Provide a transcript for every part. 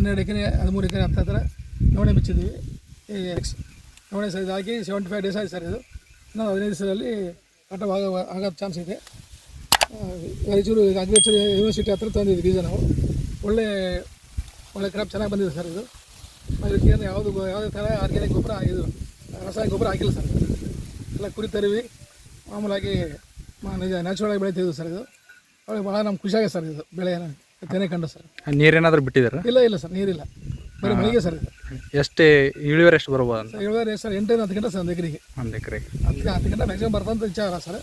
ಹನ್ನೆರಡು ಎಕರೆ, ಹದಿಮೂರು ಎಕರೆ ಹತ್ತ ಹತ್ರ ನವಣೆ ಬಿಚ್ಚಿದ್ದೀವಿ. ಎಕ್ಸ್ ನವಣೆ ಸೈಜ್ ಹಾಕಿ ಸೆವೆಂಟಿ ಫೈವ್ ಡೇಸ್ ಆಯಿತು ಸರ್ ಇದು. ನಾವು ಹದಿನೈದು ದಿವಸದಲ್ಲಿ ಕಟಾವು ಆಗ ಚಾನ್ಸ್ ಇದೆ. ರಾಯಚೂರು ಅಗ್ರಿಕಲ್ಚರ್ ಯೂನಿವರ್ಸಿಟಿ ಹತ್ರ ತಂದಿದ್ವಿ ಬೀಜ ನಾವು. ಒಳ್ಳೆ ಒಳ್ಳೆ ಕ್ರಾಪ್ ಚೆನ್ನಾಗಿ ಬಂದಿದೆ ಸರ್ ಇದು. ಅದಕ್ಕೆ ಏನು ಯಾವುದು ಯಾವುದೇ ಥರ ಆರ್ಗ್ಯಾನಿಕ್ ಗೊಬ್ಬರ ಇದು, ರಾಸಾಯನಿಕ ಗೊಬ್ಬರ ಹಾಕಿಲ್ಲ ಸರ್. ಎಲ್ಲ ಕುರಿ ತರುವಿ, ಮಾಮೂಲಾಗಿ ನ್ಯಾಚುರಲ್ ಆಗಿ ಬೆಳಿತಿದ್ವಿ ಸರ್ ಇದು. ಒಳ್ಳೆ ಭಾಳ ನಮ್ಗೆ ಖುಷಿಯಾಗಿದೆ ಸರ್ ಇದು ಬೆಳೆ ತೆನೆ ಕಂಡ ಸರ್. ನೀರೇನಾದರೂ ಬಿಟ್ಟಿದಾರ ಇಲ್ಲ ಇಲ್ಲ ಸರ್ ನೀರಿಲ್ಲ. ಬರೀ ಮಳೆಗೆ ಸರ್ ಎಷ್ಟೇ ಎಷ್ಟು ಇಳುವರಿ ಎಷ್ಟು ಬರ್ಬೋದು ಅಂತ. ಇಳುವರಿ ಸರ್ ಎಂಟರಿಂದ ಹತ್ತು ಗಂಟೆ ಸರ್ ಒಂದು ಎಕರೆಗೆ. ಒಂದು ಎಕರೆಗೆ ಹತ್ತು ಹತ್ತು ಗಂಟೆ ಮ್ಯಾಕ್ಸಿಮಮ್ ಬರ್ತಂತ ವಿಚಾರ ಸರ್.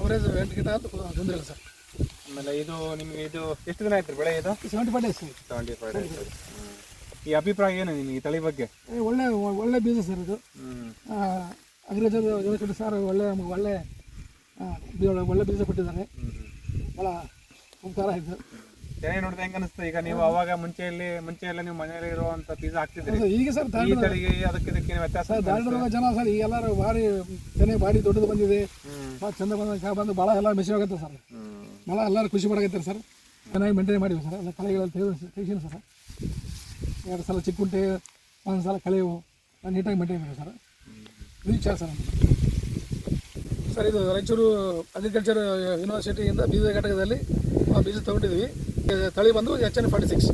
ಅವರೇಜ್ ಎಂಟು ಗಂಟೆ ಅಂತ ತೊಂದರೆ ಇಲ್ಲ ಸರ್. ಆಮೇಲೆ ಇದು ನಿಮಗೆ ಇದು ಎಷ್ಟು ದಿನ ಆಯ್ತು ಬೆಳೆ ಇದು? Seventy five days seventy five days ಈ ಅಭಿಪ್ರಾಯ ಏನು ನಿಮಗೆ ಈ ತಳಿ ಬಗ್ಗೆ? ಒಳ್ಳೆ ಒಳ್ಳೆ ಬೀಜ ಸರ್ ಇದು. ಅಗ್ರಿಕಲ್ಚರ್ ಜೊತೆ ಸರ್ ಒಳ್ಳೆ ನಮ್ಗೆ ಒಳ್ಳೆ ಆ, ಒಳ್ಳೆ ಬೀಜ ಕೊಟ್ಟಿದ್ದಾರೆ. ಭಾಳ ಉಪಕಾರ ಇದು. ತೆನೆ ನೋಡಿದ್ರೆ ಹೆಂಗ ಅನಿಸ್ತು? ಈಗ ನೀವು ಅವಾಗ ಮುಂಚೆಯಲ್ಲಿ ಮುಂಚೆ ಎಲ್ಲ ನೀವು ಮನೆಯಲ್ಲಿ ಇರುವಂತ ಬೀಜ ಹಾಕ್ತಿದ್ರಿ ಈಗ ಸರ್ ಈ ದಾಂಡ ತಳಿಗೆ ಅದಕ್ಕೆ ಇದಕ್ಕೆ ಏನು ವ್ಯತ್ಯಾಸ ಸರ್ ದಾಂಡದ ಜನ ಸರ್ ಈಗ ಎಲ್ಲರೂ ಭಾರಿ ತೆನೆ ಭಾರಿ ದೊಡ್ಡದು ಬಂದಿದೆ. ಭಾಳ ಚಂದ ಬಂದ ಬಂದು ಭಾಳ ಎಲ್ಲ ಮೆಸಿ ಆಗುತ್ತೆ ಸರ್. ಭಾಳ ಎಲ್ಲರೂ ಖುಷಿ ಪಡಕತ್ತಾರೆ ಸರ್. ಚೆನ್ನಾಗಿ ಮೇಂಟೈನ್ ಮಾಡಿವಿ ಸರ್. ಎಲ್ಲ ಕಳೆಗಳೆಲ್ಲ ತೆಗೆದು ತೆಗಿಸಿನ ಸರ್. ಎರಡು ಸಲ ಚಿಕ್ಕುಂಟೆ ಒಂದು ಸಲ ಕಳೆವು ಎಲ್ಲ ನೀಟಾಗಿ ಮೇಂಟೈನ್ ಮಾಡಿ ಸರ್. ವಿಚಾರ ಸರ್. ಸರ್, ಇದು ರಾಯಚೂರು ಅಗ್ರಿಕಲ್ಚರ್ ಯೂನಿವರ್ಸಿಟಿಯಿಂದ ಬೀಜ ಘಟಕದಲ್ಲಿ ಬೀಜ ತೊಗೊಂಡಿದ್ವಿ ತಳಿ ಬಂದು ಎಚ್ ಎನ್ ಫಾರ್ಟಿ ಸಿಕ್ಸ್.